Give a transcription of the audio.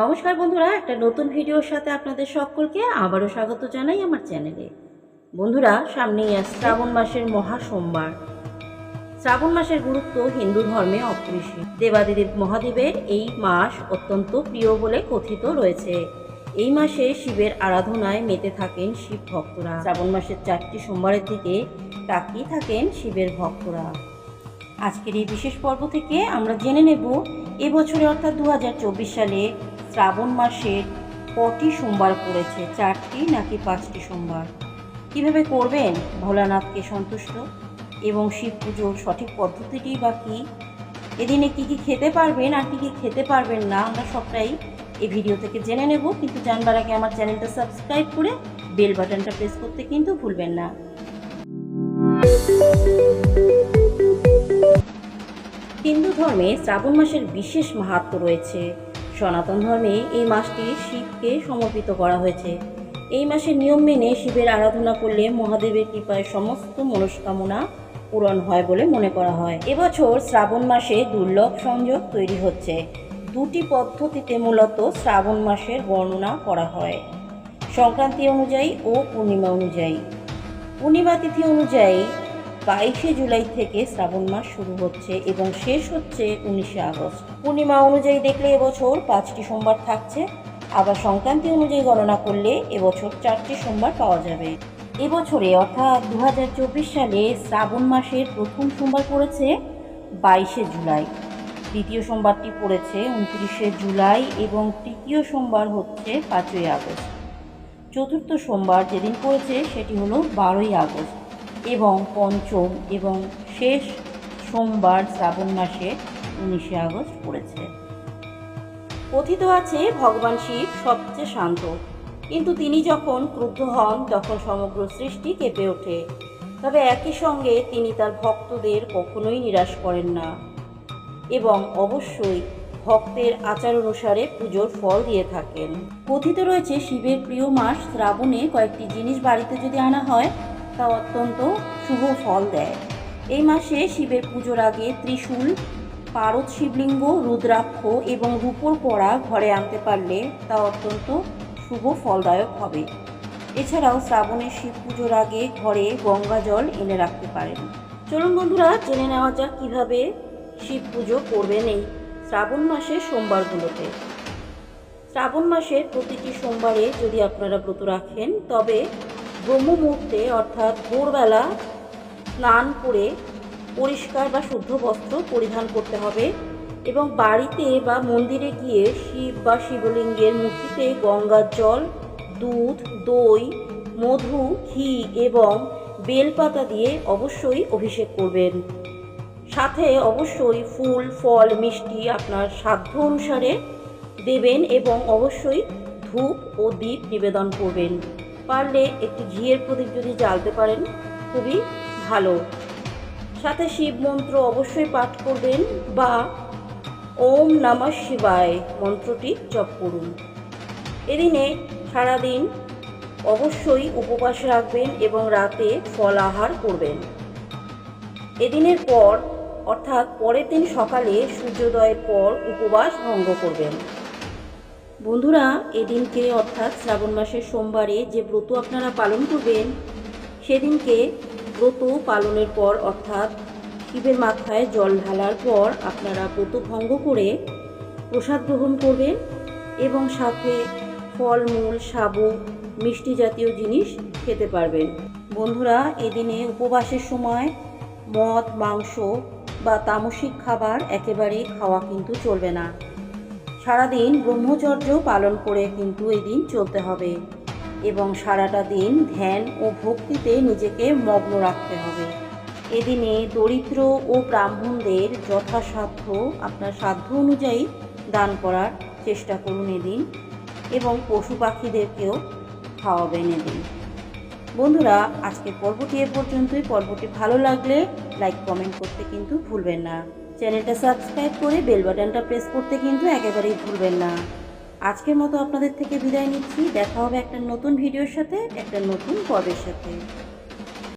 নমস্কার বন্ধুরা, একটা নতুন ভিডিওর সাথে আপনাদের সকলকে আবারও স্বাগত জানাই আমার চ্যানেলে। বন্ধুরা, সামনেই শ্রাবণ মাসের মহা সোমবার। শ্রাবণ মাসের গুরুত্ব হিন্দু ধর্মে অপরিসীম দেবাদিদেব মহাদেবের এই মাস অত্যন্ত প্রিয় বলে কথিত রয়েছে। এই মাসে শিবের আরাধনায় মেতে থাকেন শিব ভক্তরা। শ্রাবণ মাসের চারটি সোমবারের দিকে তাকিয়ে থাকেন শিবের ভক্তরা। আজকের এই বিশেষ পর্ব থেকে আমরা জেনে নেব এবছরে অর্থাৎ দু হাজার চব্বিশ সালে শ্রাবণ মাসের কটি সোমবার পড়েছে? চারটি নাকি পাঁচটি সোমবার? কীভাবে করবেন? ভোলানাথকে সন্তুষ্ট? এবং শিব পুজোর সঠিক পদ্ধতিটি বা কী? এদিনে কী কী খেতে পারবেন আর কী কী খেতে পারবেন না, আমরা সবটাই এই ভিডিও থেকে জেনে নেব। কিন্তু জানবার আগে আমার চ্যানেলটা সাবস্ক্রাইব করে বেল বাটনটা প্রেস করতে কিন্তু ভুলবেন না। হিন্দু ধর্মে শ্রাবণ মাসের বিশেষ মাহাত্ম রয়েছে। সনাতন ধর্মে এই মাসটি শিবকে সমর্পিত করা হয়েছে। এই মাসের নিয়ম মেনে শিবের আরাধনা করলে মহাদেবের কৃপায় সমস্ত মনস্কামনা পূরণ হয় বলে মনে করা হয়। এবছর শ্রাবণ মাসে দুর্লভ সংযোগ তৈরি হচ্ছে। দুটি পদ্ধতিতে মূলত শ্রাবণ মাসের বর্ণনা করা হয়। সংক্রান্তি অনুযায়ী ও পূর্ণিমা অনুযায়ী। পূর্ণিমা তিথি অনুযায়ী বাইশে জুলাই থেকে শ্রাবণ মাস শুরু হচ্ছে এবং শেষ হচ্ছে উনিশে আগস্ট। পূর্ণিমা অনুযায়ী দেখলে এবছর পাঁচটি সোমবার থাকছে। আবার সংক্রান্তি অনুযায়ী গণনা করলে এবছর চারটি সোমবার পাওয়া যাবে। এবছরে অর্থাৎ দু হাজার চব্বিশ সালে শ্রাবণ মাসের প্রথম সোমবার পড়েছে বাইশে জুলাই। দ্বিতীয় সোমবারটি পড়েছে উনত্রিশে জুলাই এবং তৃতীয় সোমবার হচ্ছে পাঁচই আগস্ট। চতুর্থ সোমবার যেদিন পড়েছে সেটি হলো বারোই আগস্ট। এবং পঞ্চম এবং শেষ সোমবার শ্রাবণ মাসে উনিশে আগস্ট পড়েছে। কথিত আছে, ভগবান শিব সবচেয়ে শান্ত। কিন্তু তিনি যখন ক্রুদ্ধ হন, তখন সমগ্র সৃষ্টি কেঁপে ওঠে। তবে একই সঙ্গে তিনি তার ভক্তদের কখনোই নিরাশ করেন না। এবং অবশ্যই ভক্তের আচার অনুসারে পুজোর ফল দিয়ে থাকেন। কথিত রয়েছে, শিবের প্রিয় মাস শ্রাবণে কয়েকটি জিনিস বাড়িতে যদি আনা হয় তা অত্যন্ত শুভ ফল দেয়। এই মাসে শিবের পুজোর আগে ত্রিশূল, পারদ শিবলিঙ্গ, রুদ্রাক্ষ এবং রূপোর পড়া ঘরে আনতে পারলে তা অত্যন্ত শুভ ফলদায়ক হবে। এছাড়াও শ্রাবণের শিব পুজোর আগে ঘরে গঙ্গা জল এনে রাখতে পারেন। চলুন বন্ধুরা, জেনে নেওয়া যাক কীভাবে শিব পুজো করবেন এই শ্রাবণ মাসের সোমবারগুলোতে। শ্রাবণ মাসের প্রতিটি সোমবারে যদি আপনারা ব্রত রাখেন, তবে ব্রহ্ম মুহূর্তে অর্থাৎ ভোরবেলা স্নান করে পরিষ্কার বা শুদ্ধ বস্ত্র পরিধান করতে হবে এবং বাড়িতে বা মন্দিরে গিয়ে শিব বা শিবলিঙ্গের মূর্তিতে গঙ্গার জল, দুধ, দই, মধু, ঘি এবং বেলপাতা দিয়ে অবশ্যই অভিষেক করবেন। সাথে অবশ্যই ফুল, ফল, মিষ্টি আপনার সাধ্য অনুসারে দেবেন এবং অবশ্যই ধূপ ও দীপ নিবেদন করবেন। পারলে একটি ঘিয়ের প্রদীপ যদি জ্বালতে পারেন, খুবই ভালো। সাথে শিব মন্ত্র অবশ্যই পাঠ করবেন বা ওম নমঃ শিবায় মন্ত্রটি জপ করুন। এদিনে সারাদিন অবশ্যই উপবাস রাখবেন এবং রাতে ফল আহার করবেন। এদিনের পর, অর্থাৎ পরের দিন সকালে সূর্যোদয়ের পর উপবাস ভঙ্গ করবেন। বন্ধুরা, এদিনকে অর্থাৎ শ্রাবণ মাসের সোমবারে যে ব্রত আপনারা পালন করবেন, সেদিনকে ব্রত পালনের পর অর্থাৎ শিবের মাথায় জল ঢালার পর আপনারা ব্রত ভঙ্গ করে প্রসাদ গ্রহণ করবেন এবং সাথে ফলমূল সাবু মিষ্টি জাতীয় জিনিস খেতে পারবেন। বন্ধুরা, এদিনে উপবাসের সময় মদ, মাংস বা তামসিক খাবার একেবারেই খাওয়া কিন্তু চলবে না। সারাদিন ব্রহ্মচর্য পালন করে কিন্তু এই দিন চলতে হবে। এবং সারাটা দিন ধ্যান ও ভক্তিতে নিজেকে মগ্ন রাখতে হবে। এদিনে দরিদ্র ও ব্রাহ্মণদের যথাসাধ্য আপনার সাধ্য অনুযায়ী দান করার চেষ্টা করুন এদিন এবং পশু পাখিদেরকেও খাওয়াবেন এদিন বন্ধুরা, আজকের পর্বটি এ পর্যন্তই। পর্বটি ভালো লাগলে লাইক কমেন্ট করতে কিন্তু ভুলবেন না। চ্যানেলটা সাবস্ক্রাইব করে বেল বাটনটা প্রেস করতে কিন্তু একেবারেই ভুলবেন না। আজকের মতো আপনাদের থেকে বিদায় নিচ্ছি। দেখা হবে একটা নতুন ভিডিওর সাথে, একটা নতুন পর্বের সাথে।